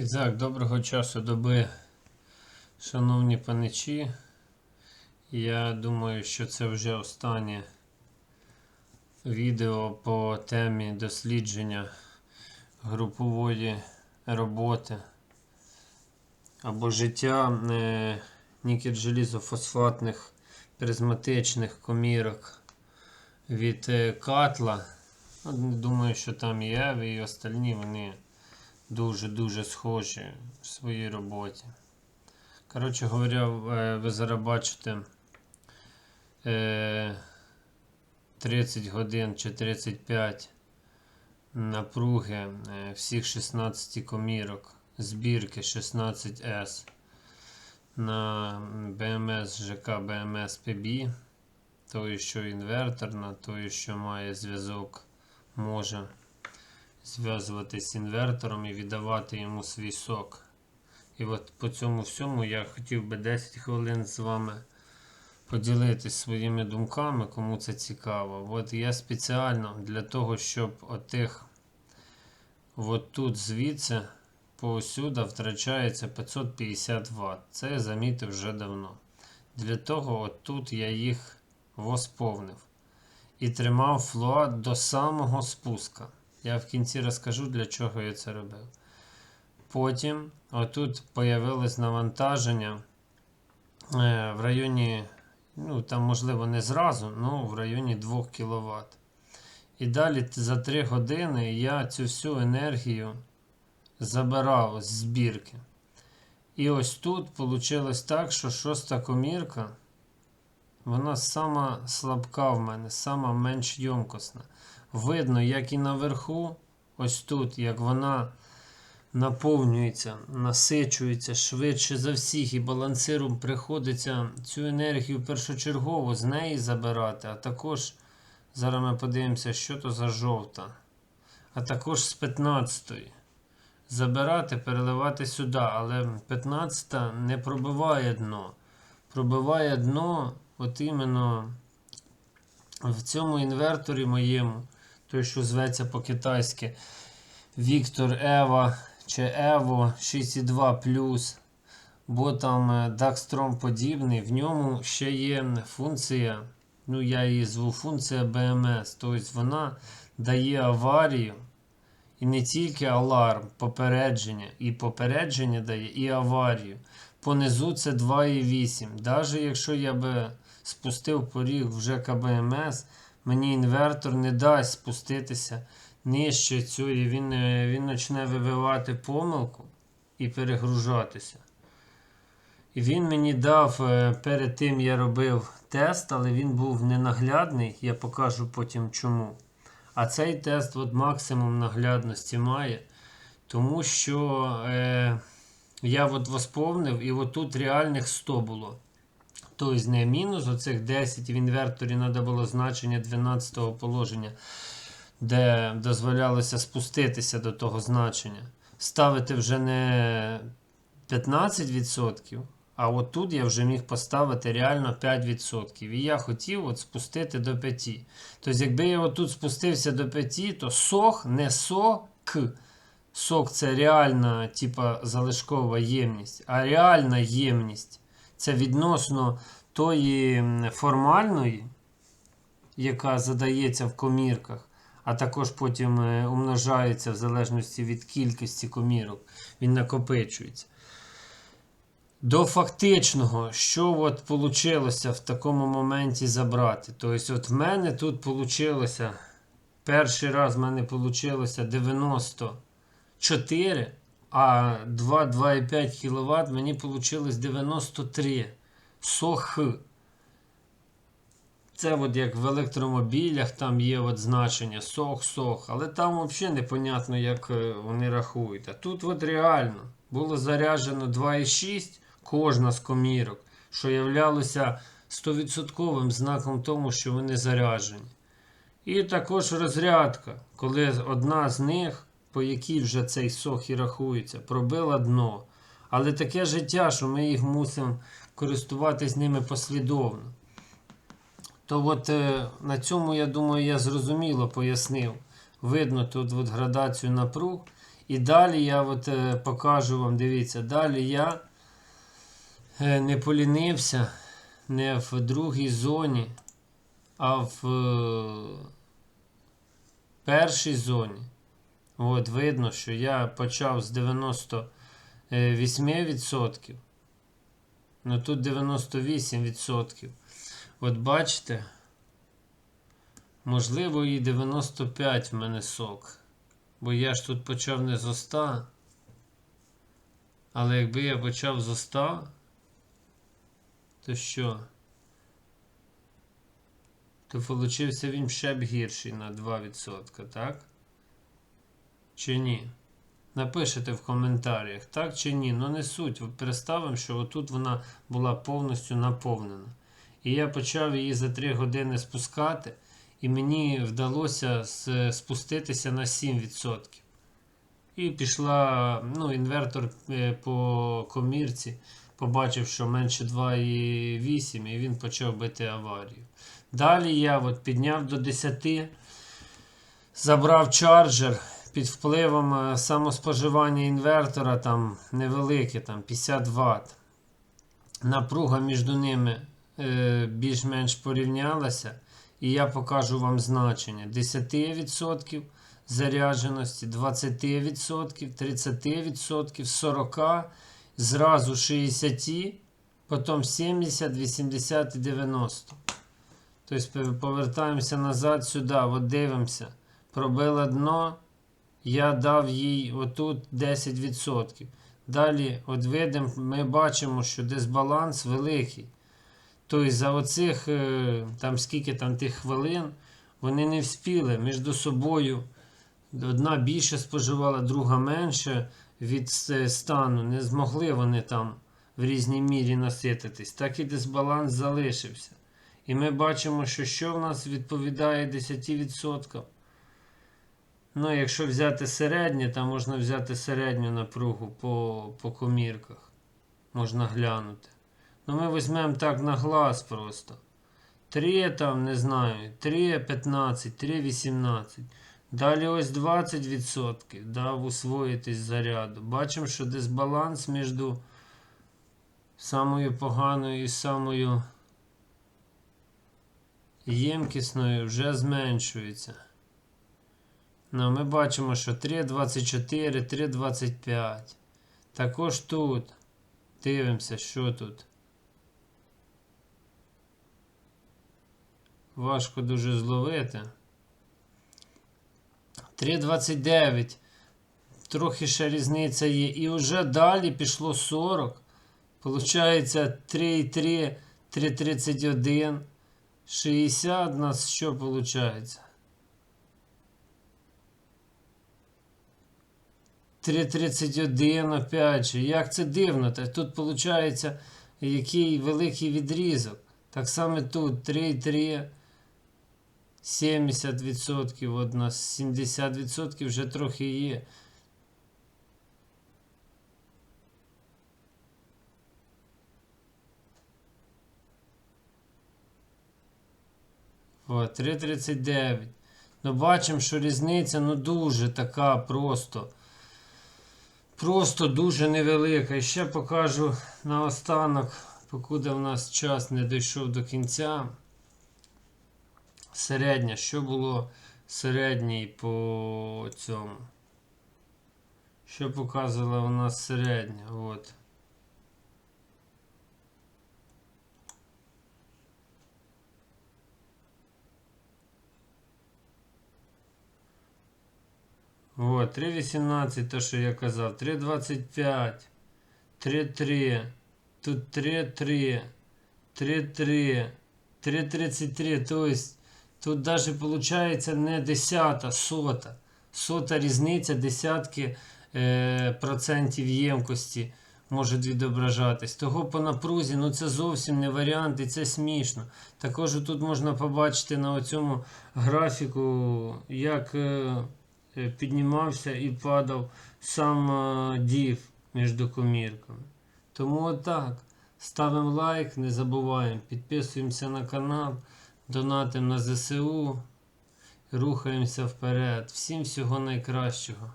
І так, доброго часу доби, шановні паничі. Я думаю, що це вже останнє відео по темі дослідження групової роботи або життя е, нікель-желізофосфатних призматичних комірок від е, катла. Думаю, що там Еві, і остальні вони дуже-дуже схожі в своїй роботі. Коротше говоря, е, ви зараз бачите е, 30 годин чи 35 напруги е, всіх 16 комірок збірки 16S на BMS ЖК BMS PB, тої, що інверторна, тої, що має зв'язок, може зв'язуватись з інвертором і віддавати йому свій сок. І от по цьому всьому я хотів би 10 хвилин з вами поділитись своїми думками, кому це цікаво. От я спеціально для того, щоб отих от тут звідси повсюди втрачається 550 Вт. Це я замітив вже давно. Для того от тут я їх восповнив. І тримав флуат до самого спуска. Я в кінці розкажу, для чого я це робив. Потім отут появилось навантаження е, в районі, ну там можливо не зразу, але в районі 2 кВт. І далі за 3 години я цю всю енергію забирав з збірки. І ось тут вийшло так, що шоста комірка, вона сама слабка в мене, сама менш йомкосна. Видно, як і наверху, ось тут, як вона наповнюється, насичується швидше за всіх, і балансиром приходиться цю енергію першочергово з неї забирати, а також, зараз ми подивимося, що то за жовта, а також з 15-ї. Забирати, переливати сюди, але 15-та не пробиває дно. Пробиває дно, от іменно в цьому інверторі моєму, той, що зветься по-китайськи Віктор Ева чи Evo 6.2 бо там е, Darkstrom подібний, в ньому ще є функція, ну я її зву функція BMS, тобто вона дає аварію. І не тільки аларм, попередження, і попередження дає, і аварію. Понизу це 2,8. Навіть якщо я би спустив поріг вже КБМС, мені інвертор не дасть спуститися нижче цієї, він, е, він почне вибивати помилку і перегружатися. І він мені дав, е, перед тим я робив тест, але він був ненаглядний, я покажу потім чому. А цей тест от максимум наглядності має, тому що е, я от восповнив і от тут реальних 100 було. Тобто не мінус оцих 10 в інверторі треба було значення 12 положення, де дозволялося спуститися до того значення. Ставити вже не 15%, а от тут я вже міг поставити реально 5%. І я хотів от спустити до 5%. Тобто, якби я отут спустився до 5%, то сох не сок. Сок це реальна типа, залишкова ємність, а реальна ємність це відносно тої формальної, яка задається в комірках, а також потім е, умножається в залежності від кількості комірок, він накопичується. До фактичного, що от вийшло в такому моменті забрати. Тобто, от в мене тут вийшло, перший раз в мене вийшло 94, а 2-2,5 кВт мені вийшло 93 СОХ. Це от як в електромобілях там є от значення СОХ-СОХ, але там взагалі непонятно, як е, вони рахують. А тут от реально було заряджено 2,6 кожна з комірок, що являлося 100% знаком тому, що вони заряджені. І також розрядка, коли одна з них, по якій вже цей сох і рахується, пробила дно. Але таке життя, що ми їх мусимо користуватись ними послідовно. То от е, на цьому, я думаю, я зрозуміло пояснив. Видно тут от градацію напруг. І далі я от е, покажу вам, дивіться, далі я е, не полінився не в другій зоні, а в першій зоні. От видно, що я почав з 98%. Ну тут 98%. От бачите, можливо, і 95 в мене сок. Бо я ж тут почав не з 100. Але якби я почав з 100, то що? То получився він ще б гірший на 2%, так? Чи ні? Напишете в коментарях, так чи ні. Ну не суть. Представимо, що отут вона була повністю наповнена. І я почав її за 3 години спускати, і мені вдалося спуститися на 7%. І пішла, ну, інвертор е, по комірці, побачив, що менше 2,8 і він почав бити аварію. Далі я от підняв до 10, забрав чарджер під впливом е, самоспоживання інвертора, там невелике, там 50 Вт. Напруга між ними е, більш-менш порівнялася. І я покажу вам значення 10% зарядженості, 20%, 30%, 40%, зразу 60%, потім 70, 80 і 90. Тобто повертаємося назад сюди, от дивимося. Пробила дно, я дав їй отут 10%. Далі, от видимо, ми бачимо, що дисбаланс великий. Тобто за оцих е, там скільки там тих хвилин вони не вспіли між собою. Одна більше споживала, друга менше від стану. Не змогли вони там в різній мірі насититись. Так і дисбаланс залишився. І ми бачимо, що що в нас відповідає 10%. Ну, якщо взяти середнє, там можна взяти середню напругу по, по комірках. Можна глянути. Ну, ми візьмемо так на глаз просто. 3 там, не знаю, 3, 15, 3, 18. Далі ось 20% дав усвоїтись заряду. Бачимо, що дисбаланс між самою поганою і самою ємкісною вже зменшується. Ну, ми бачимо, що 3,24, 3,25. Також тут. Дивимося, що тут. Важко дуже зловити. 3,29. Трохи ще різниця є. І вже далі пішло 40. Получається 3,3, 3,31. 60 у нас що виходить? 3,31 опять же. Як це дивно? Та Тут виходить який великий відрізок. Так само тут 3,3. 70% от у нас 70% вже трохи є. От, 3,39. Ну, бачимо, що різниця ну дуже така просто. Просто дуже невелика. І ще покажу наостанок, покуди в нас час не дійшов до кінця. Середня. Що було середній по цьому? Що показувала у нас середня? От. От, 3,18, то, що я казав, 3,25, 3,3, тут 3,3, 3,3, 3,33, то есть тут даже получается не десята, сота. Сота різниця, десятки е, процентів ємкості можуть відображатись. Того по напрузі, ну це зовсім не варіант і це смішно. Також тут можна побачити на цьому графіку, як е, піднімався і падав сам е, дів між докумірками. Тому отак. Ставимо лайк, не забуваємо, підписуємося на канал, донатимо на ЗСУ, рухаємося вперед. Всім всього найкращого.